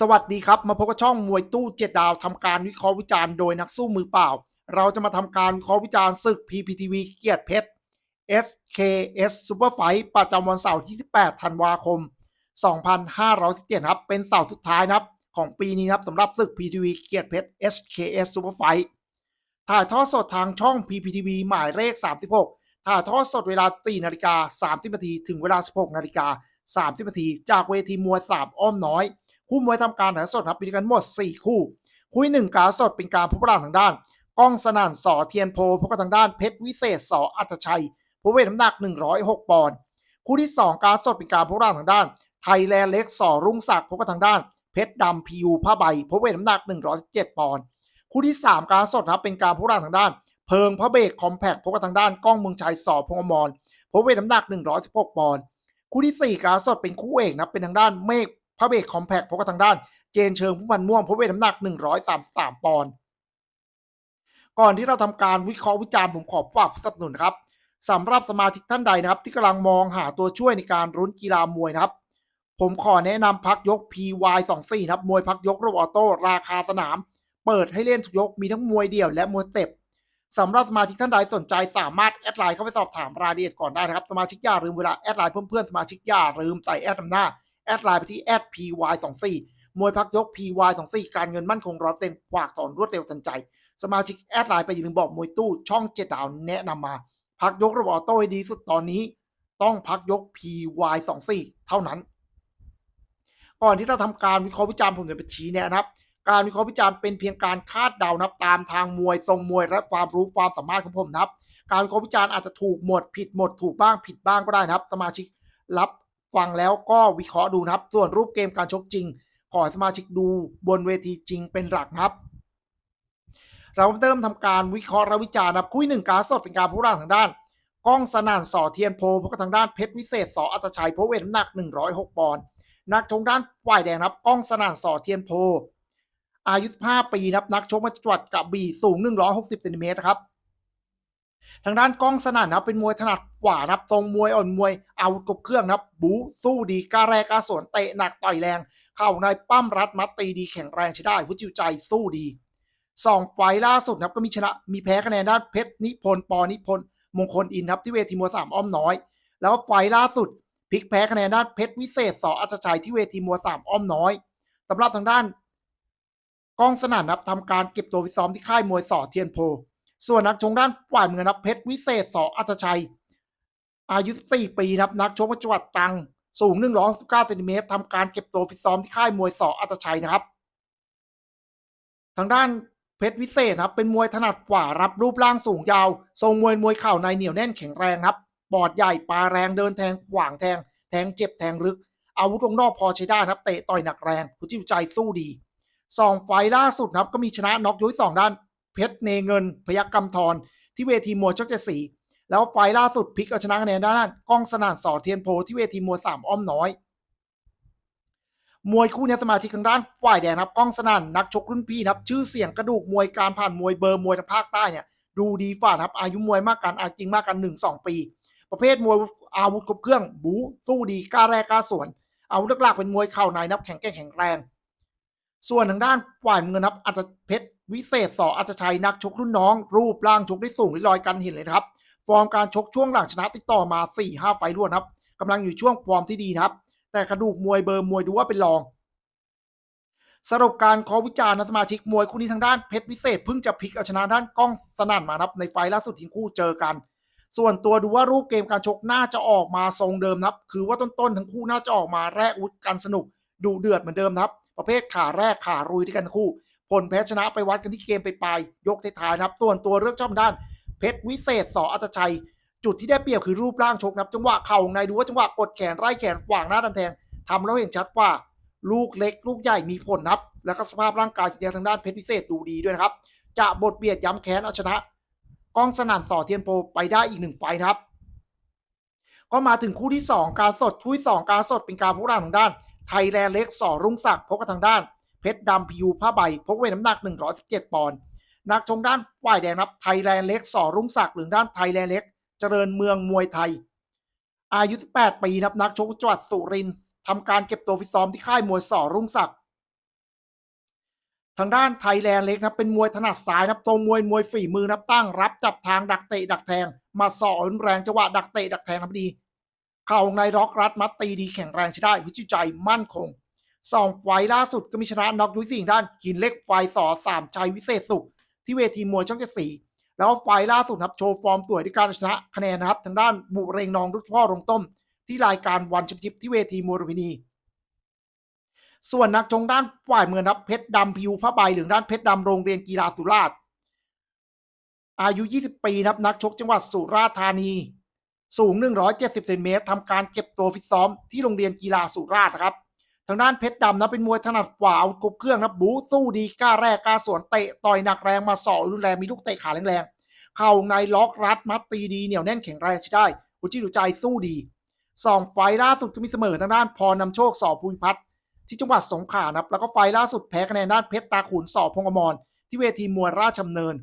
สวัสดีครับ มาพบกับช่องมวยตู้เจ็ดดาวทำการวิเคราะห์วิจารณ์โดยนักสู้มือเปล่า เราจะมาทำการวิเคราะห์วิจารณ์ศึก PPTV เกียรติเพชร SKS Super Fight ประจำวันเสาร์ที่ 18 ธันวาคม 2517ครับ เป็นเสาร์สุดท้ายนะครับ ของปีนี้ครับสำหรับศึก PPTV เกียรติเพชร SKS Super Fight ถ่ายทอดสดทางช่อง PPTV หมายเลข 36 ถ่ายทอดสดเวลา4นาฬิกา30นาทีถึงเวลา 16นาฬิกา30นาทีจากเวทีมวย3อ้อมน้อย คู่มวยทำการถ่ายทอดสดครับมีกันหมด 4 คู่ คู่ที่หนึ่งการสดเป็นการพบกันทางด้านก้องสนั่นสอเทียนโพพบกันทางด้านเพชรวิเศษสออัตชัยพบเวทน้ำหนัก 106 ปอนด์คู่ที่ 2 การสดเป็นการพบกันทางด้านไทยแลนด์เล็กสอรุ่งศักดิ์พบกันทางด้านเพชรดำพียูผ้าใบพบเวทน้ำหนัก 117 ปอนด์คู่ที่ 3 การสดครับเป็นการพบกันทางด้าน เพิงพระเบกคอมแพคพบกันทางด้านก้องเมืองชัยสอพงอมรพบเวทน้ำหนัก 116 ปอนด์คู่ที่ 4 การสดเป็นคู่เอกนะเป็นทางด้านเมฆ พระเบกคอมแพคพบกันทางด้าน เจนเชิงผู้พันม่วงพบเวทน้ำหนัก 133 ปอนด์ก่อนที่เราทำการวิเคราะห์วิจารณ์ผมขอฝากสนับสนุนครับสำหรับสมาชิกท่านใดนะครับ ที่กำลังมองหาตัวช่วยในการรุ้นกีฬามวยนะครับ ผมขอแนะนำพักยก PY24 นะครับมวยพักยกรบออโต้ราคาสนาม เปิดให้เล่นทุกยกมีทั้งมวยเดี่ยวและมวยเต็ปสำหรับสมาชิกท่านใดสนใจสามารถแอดไลน์เข้าไปสอบถามรายละเอียดก่อนได้นะครับ สมาชิกอย่าลืมเวลาแอดไลน์เพื่อนๆสมาชิกอย่าลืมใส่แอดนำหน้า แอดไลน์ไปที่แอด PY24 มวยพักยก PY24 การเงินมั่นคงร้อยเต็มฝากถอนรวดเร็วทันใจ สมาชิกแอดไลน์ไปอย่าลืมบอกมวยตู้ช่องเจ็ดดาวแนะนำมา พักยกระบบออโต้ให้ดีสุดตอนนี้ ต้องพักยก PY24 เท่านั้น ก่อนที่จะทำการวิเคราะห์วิจารณ์ผมจะไปชี้แนะนะครับการวิเคราะห์วิจารณ์เป็นเพียงการคาดเดานับตามทางมวยทรงมวยและความรู้ความสามารถของผมนะครับ การวิเคราะห์วิจารณ์อาจจะถูกหมดผิดหมดถูกบ้างผิดบ้างก็ได้นะครับ สมาชิกรับ ฟังแล้วก็วิเคราะห์ดูนะครับ ส่วนรูปเกมการชกจริง ขอสมาชิกดูบนเวทีจริงเป็นหลักครับเราเริ่มทำการวิเคราะห์และวิจารณ์นะครับคุยหนึ่งการสดเป็นการพูดทางด้านกล้องสนั่นสอเทียนโพพบกับทางด้านเพชรวิเศษสออัตชัยเพเวทน้ำหนัก 106 ปอนด์นักชกด้านฝ่ายแดงครับกล้องสนั่นสอเทียนโพ อายุ 15 ปีนะครับนักชกมาจังหวัดกระบี่สูง 160เซนติเมตรครับ ทางด้านกล้องสนั่นนะครับเป็นมวยถนัดกว่านะครับทรงมวยอ่อนมวยเอากบเครื่องนะครับ บูสู้ดีกาแรกกาสวนเตะหนักต่อยแรง เข้าในปั้มรัดมัดตีดีแข็งแรงใช้ได้พุจิวใจสู้ดีสองไฟล่าสุดนะครับก็มีชนะมีแพ้คะแนนด้านเพชรนิพนธ์ปอนิพนธ์มงคลอินครับที่เวทีมวยสามอ้อมน้อย แล้วไฟล์ล่าสุดพลิกแพ้คะแนนด้านเพชรวิเศษสออัจฉชัยที่เวทีมวยสามอ้อมน้อยสำหรับทางด้านกล้องสนั่นนะครับทำการเก็บตัวฟิตซ้อมที่ค่ายมวยสอเทียนโพ ส่วนนักชกด้านฝ่ายมือนับเพชรวิเศษสออัตชัย อายุ 14 ปีนะครับนักชกจังหวัดตรังสูง 119เซนติเมตรทำการเก็บตัวฟิตซ้อมที่ค่ายมวยสออัตชัยนะครับ ทางด้านเพชรวิเศษครับเป็นมวยถนัดขวารับรูปร่างสูงยาว ทรงมวยมวยเข่าในเหนียวแน่นแข็งแรงครับปอดใหญ่ปลาแรงเดินแทงขวางแทง แทงเจ็บแทงลึก อาวุธวงนอกพอใช้ได้นะครับเตะต่อยหนักแรงผู้จิวใจสู้ดีสองไฟล์ล่าสุดครับก็มีชนะน็อกยุ้ยสองด้าน เพชรเนเงิน พยักกำธรที่เวทีมวยชกเจ็ดสีแล้วไฟล์ล่าสุดพลิกเอาชนะคะแนนด้านกล้องสนานสอเทียนโพที่เวทีมวยสามอ้อมน้อย มวยคู่นี้สมาธิทางด้านฝ่ายแดงครับกล้องสนั่นนักชกรุ่นพี่นะครับ ชื่อเสียงกระดูกมวยการผ่านมวยเบอร์มวยทางภาคใต้เนี่ยดูดีฝ่าครับอายุมวยมากกันอาจริงมากกันหนึ่งสองปี ประเภทมวยอาวุธครบเครื่องบูสู้ดีกล้าแรกกล้าสวนอาวุธหลักๆเป็นมวยเข่าในนับแข็งแกร่งแข็งแรง ส่วนทางด้านฝ่ายเงินนะครับอาจจะเพชร วิเศษสออาจจะชัยนักชกรุ่นน้อง รูปร่างชกได้สูงได้ลอยกันเห็นเลยครับ ฟอร์มการชกช่วงหลังชนะติดต่อมา4ี่ห้าไฟล์รวดครับกำลังอยู่ช่วงฟอร์มที่ดีครับ แต่กระดูกมวยเบอร์มวยดูว่าเป็นรอง สรุปการขอวิจารณ์สมาชิกมวยคู่นี้ทางด้านเพชรวิเศษเพิ่งจะพลิกเอาชนะด้านกล้องสนั่นมาครับในไฟล์ล่าสุดที่คู่เจอกัน ส่วนตัวดูว่ารูปเกมการชกน่าจะออกมาทรงเดิมนะครับ คือว่าต้นๆทั้งคู่น่าจะออกมาแรกอุดกันสนุกดูเดือดเหมือนเดิมนะครับ ประเภทขาแรกขารุยด้วยกันทั้งคู่ ผลแพ้ชนะไปวัดกันที่เกมไปปลายยกท้ายๆนะครับ ส่วนตัวเลือกชอบด้าน เพชรวิเศษสออัตชัย จุดที่ได้เปรียบคือรูปร่างชกนับ จังหวะเข่าในดูว่าจังหวะกดแขนไล่แขนขวางหน้าดันแทงทำแล้วเห็นชัดว่าลูกเล็ก ลูกใหญ่มีผลนับ แล้วก็สภาพร่างกายทางด้านเพชรวิเศษดูดีด้วยนะครับ จะบทเบียดย้ำแค้นเอาชนะกองสนั่นสอเทียนโพไปได้อีกหนึ่งไฟครับ ก็มาถึงคู่ที่ 2 การสดคู่ที่2การสดเป็นการพบกันทางด้าน ไทยแลนด์เล็กสอรุ่งศักดิ์พบกันทางด้าน เพชรดำพิยูผ้าใบพกเวทน้ำหนัก 117 ปอนด์นักชงด้านฝ่ายแดงครับไทยแลนด์เล็กสอรุ่งศักดิ์หรือด้านไทยแลนด์เล็ก เจริญเมืองมวยไทย อายุ 18 ปีนะครับนักชกจังหวัดสุรินทร์ทำการเก็บตัวฟิตซ้อมที่ค่ายมวยสอรุ่งศักดิ์ทางด้านไทยแลนด์เล็กนะเป็นมวยถนัดซ้ายนะทรงมวยมวยฝีมือนะตั้งรับจับทางดักเตะดักแทง มาสอรุนแรงจังหวะดักเตะดักแทงนะพอดี เข่าในร็อกรัดมัดตีดีแข็งแรงใช้ได้วิจิตรใจมั่นคง สองไฟล่าสุดก็มีชนะน็อกด้วยสิ่งด้านหินเล็กไฟสอสามชัยวิเศษสุข ที่เวทีมวยช่องเจ็ดสีแล้วไฟล่าสุดครับโชว์ฟอร์มสวยด้วยการชนะคะแนนนะครับ ทางด้านบุเรงนองรุ่พ่อรงต้ม ที่รายการวันชมเปี้ยนชิพที่เวทีมวยลุมพินี ส่วนนักชงด้านฝ่ายเมืองครับเพชรดำพิวผ้าใบหรือด้านเพชรดำโรงเรียนกีฬาสุราษฎร์อายุ 20 ปีครับนักชกจังหวัดสุราษฎร์ธานี สูง 170เซนติเมตรทำการเก็บตัวฟิตซ้อมที่โรงเรียนกีฬาสุราษฎร์นะครับ ทางด้านเพชรดำนะเป็นมวยถนัดขวาอาครบเครื่องนะบูสู้ดีกล้าแรกกล้าสวนเตะต่อยหนักแรงมาสอรุนแรงมีลูกเตะขาแรงๆเข่าในล็อกรัดมัดตีดีเหนียวแน่นแข็งแรงใช้ได้หัวจิตหัวใจสู้ดีสองไฟล่าสุดก็มีเสมอทางด้านพรนำโชคสอภูมิพัฒน์ที่จังหวัดสงขลานะครับ แล้วก็ไฟล่าสุดแพ้คะแนนด้านเพชรตาขุนสอพงอมรที่เวทีมวยราชดำเนิน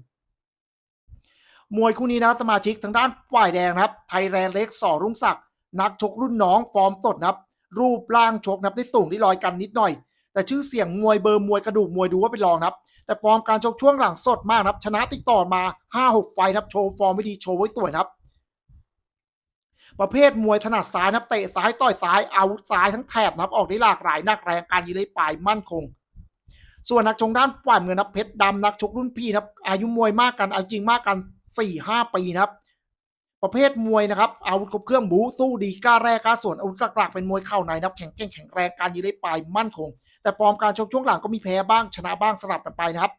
มวยคู่นี้นะสมาชิกทางด้านฝ่ายแดงนะครับ ไทยแลนด์เล็กสอรุ่งศักดิ์นักชกรุ่นน้องฟอร์มสดนะครับ รูปร่างชกนะครับได้สูงได้ลอยกันนิดหน่อย แต่ชื่อเสียงมวยเบอร์มวยกระดูกมวยดูว่าเป็นรองครับ แต่ฟอร์มการชกช่วงหลังสดมากครับชนะติดต่อมา 5-6 ไฟครับโชว์ฟอร์มไม่ดีโชว์ไว้สวยครับ ประเภทมวยถนัดซ้ายนับเตะซ้ายต่อยซ้ายอาวุธซ้ายทั้งแถบนะครับออกได้หลากหลายนักแรงการยืนได้ปลายมั่นคงส่วนนักชกด้านฝ่ายเงินนับเพชรดำนักชกรุ่นพี่นะครับอายุมวยมากกันอาจริงมากกันสี่ห้าปีนะครับ ประเภทมวยนะครับอาวุธครบเครื่องบูสู้ดีกล้าแรกกล้าส่วนอาวุธหลักๆเป็นมวยเข่าในนับแข็งแกร่งแข็งแรงการยืนได้ปลายมั่นคง แต่ฟอร์มการชกช่วงหลังก็มีแพ้บ้างชนะบ้างสลับกันไปนะครับ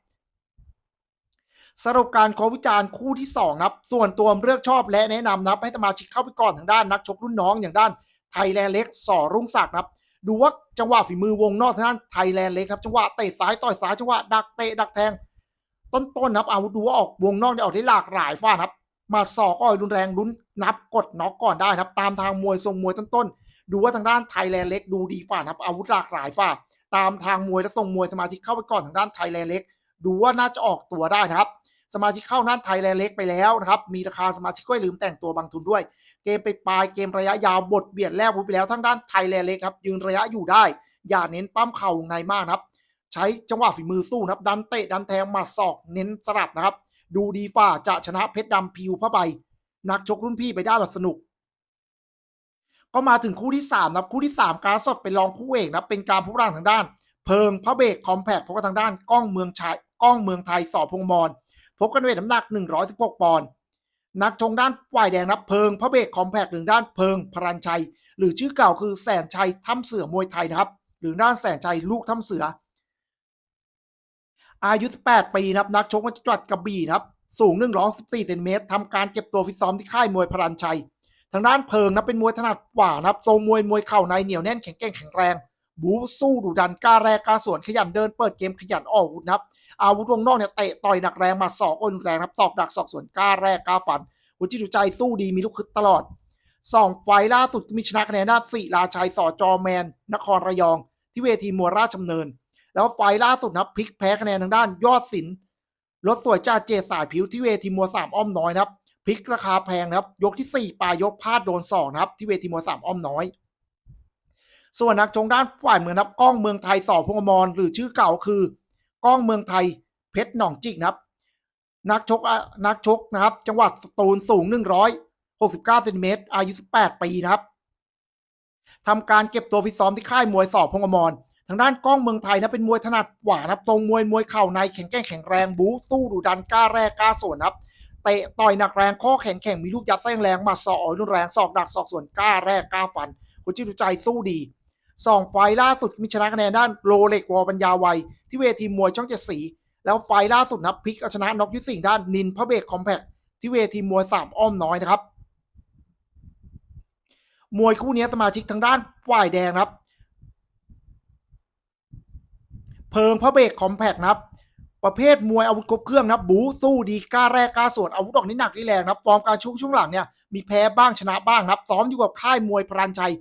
สรุปการขอวิจารณ์คู่ที่2นะครับส่วนตัวเลือกชอบและแนะนำนะครับให้สมาชิกเข้าไปก่อนทางด้านนักชกรุ่นน้องอย่างด้านไทยแลนด์เล็กสอรุ่งศักดิ์นะครับดูว่าจังหวะฝีมือวงนอกทางด้านไทยแลนด์เล็กครับจังหวะเตะซ้ายต่อยซ้ายจังหวะดักเตะดักแทง ต้นๆนะครับอาวุธดูว่าออกวงนอกเนี่ยออกได้หลากหลายฟ้านะครับ มาสอกก็รุนแรงลุ้นนับกดน็อกก่อนได้ครับ ตามทางมวยทรงมวยต้นๆดูว่าทางด้านไทยแลนด์เล็กดูดีฝ่านะครับอาวุธหลากหลายฝ่าตามทางมวยและทรงมวยสมาชิกเข้าไปก่อนทางด้านไทยแลนด์เล็ก ดูว่าน่าจะออกตัวได้นะครับ สมาชิกเข้าด้านไทยแลนด์เล็กไปแล้วนะครับมีราคาสมาชิกก็อย่าลืมแต่งตัวบางทุนด้วย เกมไปปลายเกมระยะยาวบทเบียดแรกไปแล้วทั้งด้านไทยแลนด์เล็กครับยืนระยะอยู่ได้ อย่าเน้นปั้มเข่าในมากนะครับ ใช้จังหวะฝีมือสู้นะครับ ดันเตะดันแทงหมาศอกเน้นสลับนะครับ ดูดีฝ่าจะชนะเพชรดำพิวผ้าใบ นักชกรุ่นพี่ไปได้แบบสนุก ก็มาถึงคู่ที่สามนะครับคู่ที่สามการสดเป็นรองคู่เอกนะเป็นการพบร่างทางด้าน เพิงพระเบกคอมแพคพบกันทางด้านกล้องเมืองชายกล้องเมืองไทยสอพงมรพบกันเวทน้ำหนัก 116 ปอนด์นักชงด้านฝ่ายแดงนะเพิงพระเบกคอมแพคหรือด้านเพิงพรัญชัย หรือชื่อเก่าคือแสนชัยถ้ำเสือมวยไทยนะครับ หรือด้านแสนชัยลูกถ้ำเสือ อายุ 18 ปีนะครับนักชกมาจากจังหวัดกระบี่นะครับ สูง 114เซนติเมตรทำการเก็บตัวฟิตซ้อมที่ค่ายมวยพรัญชัย ทางด้านเพิงนะเป็นมวยถนัดขวานะครับทรงมวยมวยเข่าในเหนียวแน่นแข็งแกร่งแข็งแรง บูสู้ดุดันกล้าแรกกล้าสวนขยันเดินเปิดเกมขยันออกอาวุธนะครับอาวุธวงนอกเนี่ยเตะต่อยหนักแรงมาสอกอ้นแรงครับศอกดักศอกสวนกล้าแรกกล้าฟันหัวจิตหัวใจสู้ดีมีลูกคึดตลอดสองไฟล่าสุดมีชนะคะแนนด้านสี่ราชัยสอจอแมน นครระยอง ที่เวทีมวยราชดำเนิน แล้วไฟล่าสุดนะครับพลิกแพ้คะแนนทางด้านยอดศิลป์รถสวยจ่าเจสายผิวที่เวทีมวยสามอ้อมน้อยนะครับพลิกราคาแพงนะครับ ยกที่สี่ปลายยกพลาดโดนสองนะครับ ที่เวทีมวยสามอ้อมน้อย ส่วนนักชงด้านฝ่ายเมืองนะครับกล้องเมืองไทยสอบพงอมรหรือชื่อเก่าคือกล้องเมืองไทยเพชรหนองจิกนะครับ นักชกนักชกนะครับ จังหวัดสตูลสูง169เซนติเมตรอายุ18ปีนะครับทำการเก็บตัวฟิตซ้อมที่ค่ายมวยสอบพงอมร ทางด้านกล้องเมืองไทยนะเป็นมวยถนัดขวานะครับทรงมวยมวยเข่าในแข็งแกร่งแข็งแรงบู๊สู้ดุดันกล้าแรกกล้าส่วนครับเตะต่อยหนักแรงข้อแข็งแข็งมีลูกยัดไส้แรงมาสอกรุนแรงศอกดักศอกส่วนกล้าแรกกล้าฟันคุณจิตใจสู้ดีสองไฟล่าสุดมีชนะคะแนนด้านโรเล็กวอปัญญาวัยที่เวทีมวยช่องเจ็ดสี แล้วไฟล่าสุดนะพลิกเอาชนะน็อกยุทธสิงห์ด้านนินพระเบกคอมแพคที่เวทีมวยสามอ้อมน้อยนะครับ มวยคู่นี้สมาชิกทางด้านฝ่ายแดงครับ เพิงพระเบรกคอมแพคนะครับ ประเภทมวยอาวุธครบเครื่องนะครับบูสู้ดีกล้าแรกกล้าสวนอาวุธออกนี่หนักนี่แรงนะครับฟอร์มการช่วงช่วงหลังเนี่ยมีแพ้บ้างชนะบ้างนะครับ ซ้อมอยู่กับค่ายมวยพรานชัย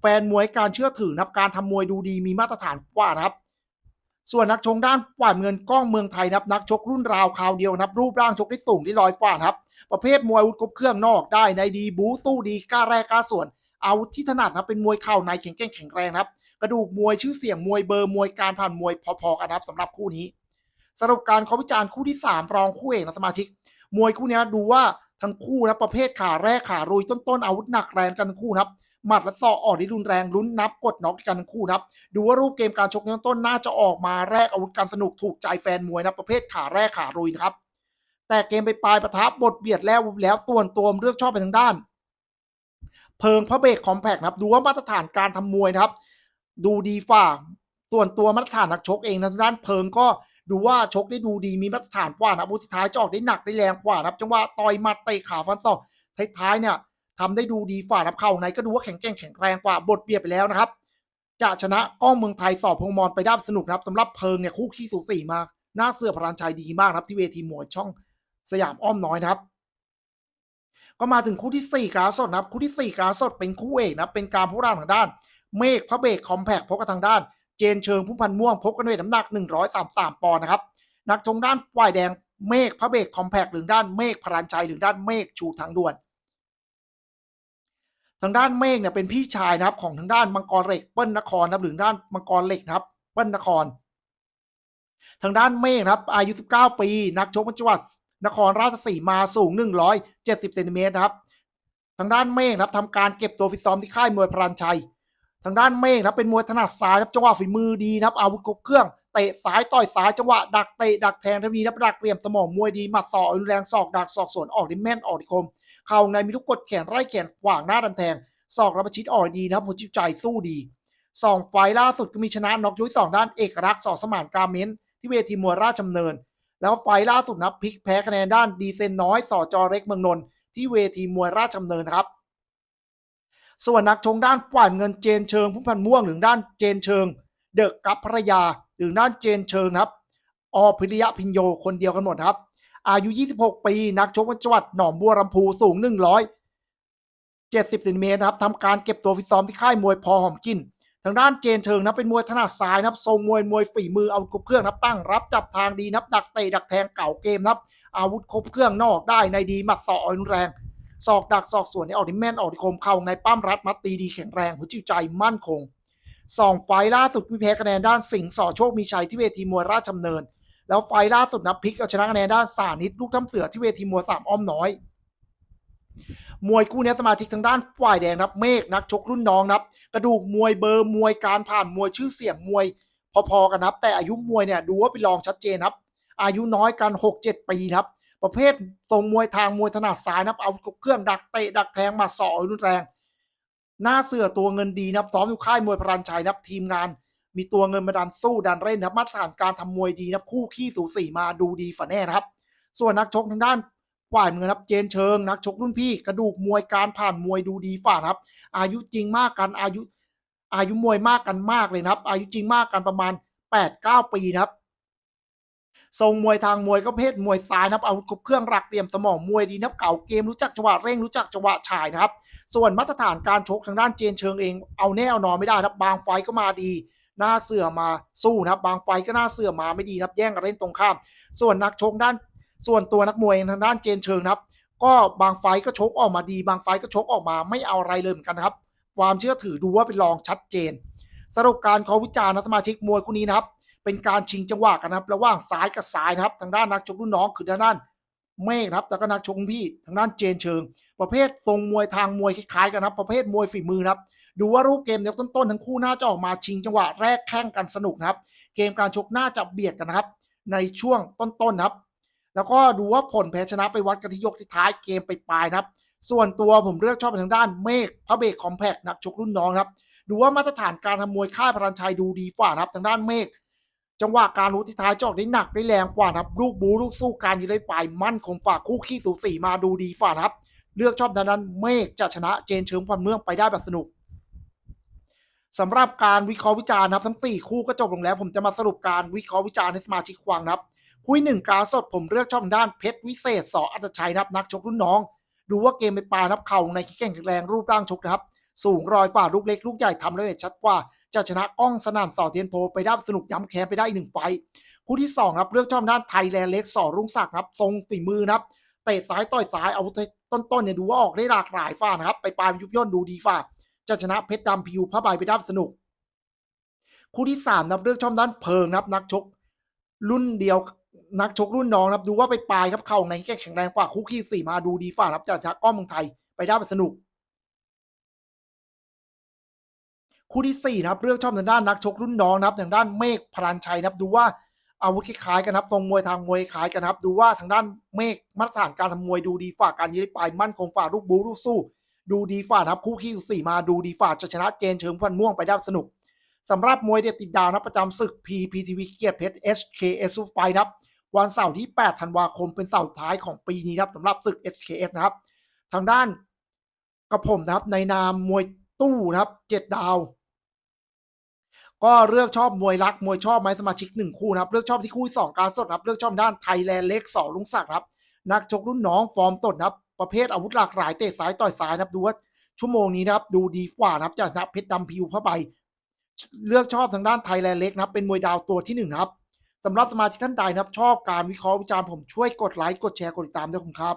แฟนมวยการเชื่อถือนะครับการทำมวยดูดีมีมาตรฐานกว่านะครับ ส่วนนักชกด้านฝ่ายเงินกล้องเมืองไทยนะครับ นักชกรุ่นราวคราวเดียวนะครับ รูปร่างชกได้สูงได้ลอยกว่านะครับ ประเภทมวยอาวุธครบเครื่องนอกได้ในดีบูสู้ดีกล้าแรกกล้าสวนอาวุธที่ถนัดนะเป็นมวยเข่าในแข็งแกร่งแข็งแรงนะครับ กระดูกมวยชื่อเสียงมวยเบอร์มวยการผ่านมวยพอๆกันครับสำหรับคู่นี้ สรุปการเขาวิจารณ์คู่ที่ 3 รองคู่เอกนะสมาชิก มวยคู่นี้ดูว่าทั้งคู่นะประเภทขาแรกขารุยต้นๆอาวุธหนักแรงกันทั้งคู่นะครับหมัดและศอกออกได้รุนแรงลุ้นนับกดน็อกกันทั้งคู่นะครับ ดูว่ารูปเกมการชกในต้นน่าจะออกมาแรกอาวุธการสนุกถูกใจแฟนมวยนะประเภทขาแรกขารุยนะครับ แต่เกมไปปลายประทับบทเบียดแล้วแล้วส่วนตัวเลือกชอบไปทางด้าน เพิงพระเบรกคอมแพกนะครับดูว่ามาตรฐานการทำมวยนะครับ ดูดีฝ่า ส่วนตัวมาตรฐานนักชกเองนะทางด้านเพิงก็ดูว่าชกได้ดูดีมีมาตรฐานกว่านะบุสุดท้ายจะออกได้หนักได้แรงกว่านับจังหวะต่อยมัดเตะขาฟันศอกท้ายๆเนี่ยทำได้ดูดีฝ่านับเข่าในก็ดูว่าแข็งแกร่งแข็งแรงกว่าบทเบียดไปแล้วนะครับ จะชนะก้องเมืองไทยสอบพงมรไปได้สนุกครับสำหรับเพิงเนี่ยคู่ขี้สูสีมากหน้าเสื้อพรานชัยดีมากครับที่เวทีมวยช่องสยามอ้อมน้อยนะครับ ก็มาถึงคู่ที่4การสดนะครับ คู่ที่4การสดเป็นคู่เอกนะเป็นการพบร่างทางด้าน เมฆพระเบกคอมแพกพบกับทางด้าน เจนเชิงผู้พันม่วงพบกันด้วยน้ำหนัก 133 ปอนด์นะครับนักชงด้านฝ่ายแดงเมฆพระเบกคอมแพกหรือด้านเมฆพรานชัยหรือด้านเมฆชูทางด่วน ทางด้านเมฆเนี่ยเป็นพี่ชายนะครับของทางด้านมังกรเหล็กเปิ้ลนครนะครับหรือด้านมังกรเหล็กนะครับเปิ้ลนคร ทางด้านเมฆครับอายุ 19 ปี นักชกจังหวัดนครราชสีมาสูง 170เซนติเมตรครับ ทางด้านเมฆครับทำการเก็บตัวฟิตซ้อมที่ค่ายมวยพรานชัย ทางด้านเมฆนะครับเป็นมวยถนัดซ้ายนะครับจังหวะฝีมือดีนะครับอาวุธครบเครื่องเตะซ้ายต่อยซ้ายจังหวะดักเตะดักแทงทันทีนะครับดักเหลี่ยมสมองมวยดีหมัดศอกรุนแรงศอกดักศอกสวนออกด้แม่นออกด้คม เข่าในมีลูกกดแขนไล่แขนขวางหน้าดันแทงศอกรับประชิดออกดีนะครับหัวจิตใจสู้ดีสองไฟล์ล่าสุดก็มีชนะน็อกยุ้ยสองด้านเอกรักษ์สอสมานกาเม้นที่เวทีมวยราชดำเนิน แล้วไฟล์ล่าสุดนะพลิกแพ้คะแนนด้านดีเซนน้อยสอจอเล็กเมืองนนท์ที่เวทีมวยราชดำเนินครับ ส่วนนักชงด้านฝ่ายเงินเจนเชิงผู้พันม่วงหรือด้านเจนเชิง เดอะกับภรรยา หรือด้านเจนเชิงครับอพิริยะพินโยคนเดียวกันหมดครับ อายุ 26 ปี นักชกจังหวัดหนองบัวลำพูสูง170เซนติเมตรครับทำการเก็บตัวฟิตซ้อมที่ค่ายมวยพอหอมกิน ทางด้านเจนเชิงนะเป็นมวยถนัดซ้ายนะครับทรงมวยมวยฝีมือเอาครบเครื่องนับตั้งรับจับทางดีนับดักเตะดักแทงเก่าเกมนับอาวุธครบเครื่องนอกได้ในดีหมัดศออ่อนแรง ศอกดักศอกสวนในออกดิแม่นออกดิคมเข่าในปั้มรัดมัดตีดีแข็งแรงหัวจิตใจมั่นคงสองไฟล่าสุดพิแพ้คะแนนด้านสิงห์สอโชคมีชัยที่เวทีมวยราชดำเนิน แล้วไฟล่าสุดนะพลิกเอาชนะคะแนนด้านสานิดลูกทำเสือที่เวทีมวยสามอ้อมน้อย มวยคู่นี้สมาชิกทางด้านฝ่ายแดงนับเมฆนักชกรุ่นน้องนับ กระดูกมวยเบอร์มวยการผ่านมวยชื่อเสียงมวย พอๆกันนับ แต่อายุมวยเนี่ยดูว่าเป็นรองชัดเจนครับ อายุน้อยกัน6-7ปีครับ ประเภททรงมวยทางมวยถนัดซ้ายนับเอาเครื่องดักเตะดักแทงมาสอกรุนแรง หน้าเสือตัวเงินดีนับซ้อมอยู่ค่ายมวยพรันชัยนับทีมงาน มีตัวเงินมาดันสู้ดันเล่นนับมาตรฐานการทำมวยดีนะครับคู่ขี้สูสีมาดูดีฝ่าแน่นะครับ ส่วนนักชกทางด้านฝ่ายเมืองครับเจนเชิง นักชกรุ่นพี่กระดูกมวยการผ่านมวยดูดีฝ่าครับ อายุจริงมากกันอายุอายุมวยมากกันมากเลยนะครับ อายุจริงมากกันประมาณ8-9ปีนะครับ ทรงมวยทางมวยก็เพศมวยซ้ายนะครับอาวุธครบเครื่องหลักเหลี่ยมสมองมวยดีนับเก่าเกมรู้จักจังหวะเร่งรู้จักจังหวะฉายนะครับ ส่วนมาตรฐานการชกทางด้านเจนเชิงเองเอาแน่เอานอนไม่ได้นะครับบางไฟก็มาดีหน้าเสือมาสู้นะครับบางไฟก็หน้าเสือมาไม่ดีนะครับแย่งกันเล่นตรงข้าม ส่วนนักชกด้าน ส่วนตัวนักมวยทางด้านเจนเชิงนะครับก็บางไฟก็ชกออกมาดี บางไฟก็ชกออกมาไม่เอาอะไรเลยเหมือนกันนะครับ ความเชื่อถือดูว่าเป็นรองชัดเจน สรุปการเขาวิจารณ์นะสมาชิกมวยคู่นี้นะครับ เป็นการชิงจังหวะกันนะครับ ระหว่างซ้ายกับซ้ายนะครับ ทางด้านนักชกรุ่นน้องคือทางด้านเมฆครับแล้วก็นักชกพี่ทางด้านเจนเชิง ประเภททรงมวยทางมวยคล้ายๆกันนะครับ ประเภทมวยฝีมือครับ ดูว่ารูปเกมในต้นๆทั้งคู่น่าจะออกมาชิงจังหวะแรกแข่งกันสนุกนะครับ เกมการชกน่าจะเบียดกันนะครับ ในช่วงต้นๆครับ แล้วก็ดูว่าผลแพ้ชนะไปวัดกันที่ยกที่ท้ายเกมไปปลายครับ ส่วนตัวผมเลือกชอบไปทางด้านเมฆพระเบกคอมแพกนักชกรุ่นน้องครับ ดูว่ามาตรฐานการทำมวยค่ายพรันชัยดูดีกว่าครับทางด้านเมฆ จังหวะการรู้ที่ท้ายจอกได้หนักได้แรงกว่านะครับลูกบูลูกสู้การยืนได้ปลายมั่นคงกว่าคู่ขี้สูสีมาดูดีกว่านะครับ เลือกชอบทางด้านเมฆจะชนะเจนเชิงพันเมืองไปได้แบบสนุกสำหรับการวิเคราะห์วิจารณ์นะครับทั้ง 4 คู่ก็จบลงแล้ว ผมจะมาสรุปการวิเคราะห์วิจารณ์ในสมาชิกควางนะครับคุยหนึ่งการสดผมเลือกช่องด้านเพชรวิเศษสออัจฉชัยนับนักชกรุ่นน้อง ดูว่าเกมไปปลายนับเข่าในแข็งแรงรูปร่างชกนะครับสูงรอยฝ่าลูกเล็กลูกใหญ่ทำแล้วเห็นชัดกว่า จะชนะก้องสนั่นสอเทียนโพไปได้สนุกย้ำแค้นไปได้อีกหนึ่งไฟคู่ที่2ครับเลือกชองด้านไทยแลนด์เล็กสอรุ่งศักดิ์ครับทรงฝีมือครับเตะซ้ายต่อยซ้ายเอาต้นๆเนี่ยดูว่าออกได้หลากหลายฝ่านะครับไปปลายยุบย่นดูดีฝ่าจะชนะเพชรดำพิวผ้าใบไปได้สนุก คู่ที่3นับเลือกชองด้านเพิงครับนักชก รุ่นเดียวนักชกรุ่นน้องครับดูว่าไปปลายครับเข่าในแข็งแรงกว่าคู่ขี้สี่มาดูดีฝ่าครับจากชักก้อมเมืองไทยไปได้สนุก คู่ที่สี่นะครับ เลือกชอบทางด้านนักชกรุ่นน้องนะครับทางด้านเมฆพลันชัยนะครับ ดูว่าอาวุธคล้ายๆกันนะครับตรงมวยทางมวยคล้ายกันนะครับ ดูว่าทางด้านเมฆมาตรฐานการทำมวยดูดีฝ่าการยืดปลายมั่นคงฝ่าลูกบูลูกสู้ ดูดีฝ่าครับคู่ขี้สี่มาดูดีฝ่าจะชนะเจนเชิงพันม่วงไปได้สนุกสำหรับมวยเด็ดติดดาวนะประจำศึก PPTV เกียรติเพชร SKS ไฟนะครับ วันเสาร์ที่ 8 ธันวาคมเป็นเสาร์ท้ายของปีนี้ครับสำหรับศึก SKS นะครับ ทางด้านกับผมนะครับในนามมวยตู้นะครับเจ็ดดาว ก็เลือกชอบมวยรักมวยชอบไหมสมาชิกหนึ่งคู่นะครับ เลือกชอบที่คู่สองการสดนะครับ เลือกชอบด้านไทยแลนด์เล็กสองลุงศักดิ์ครับ นักชกรุ่นน้องฟอร์มสดนะครับ ประเภทอาวุธหลากหลายเตะซ้ายต่อยซ้ายนะครับดูว่าชั่วโมงนี้นะครับดูดีกว่านะครับจากนับเพชรดำพิวผ้าใบเลือกชอบทางด้านไทยแลนด์เล็กนะครับเป็นมวยดาวตัวที่หนึ่งครับสำหรับสมาชิกท่านใดนะครับ ชอบการวิเคราะห์วิจารณ์ผมช่วยกดไลค์กดแชร์กดติดตามด้วยครับ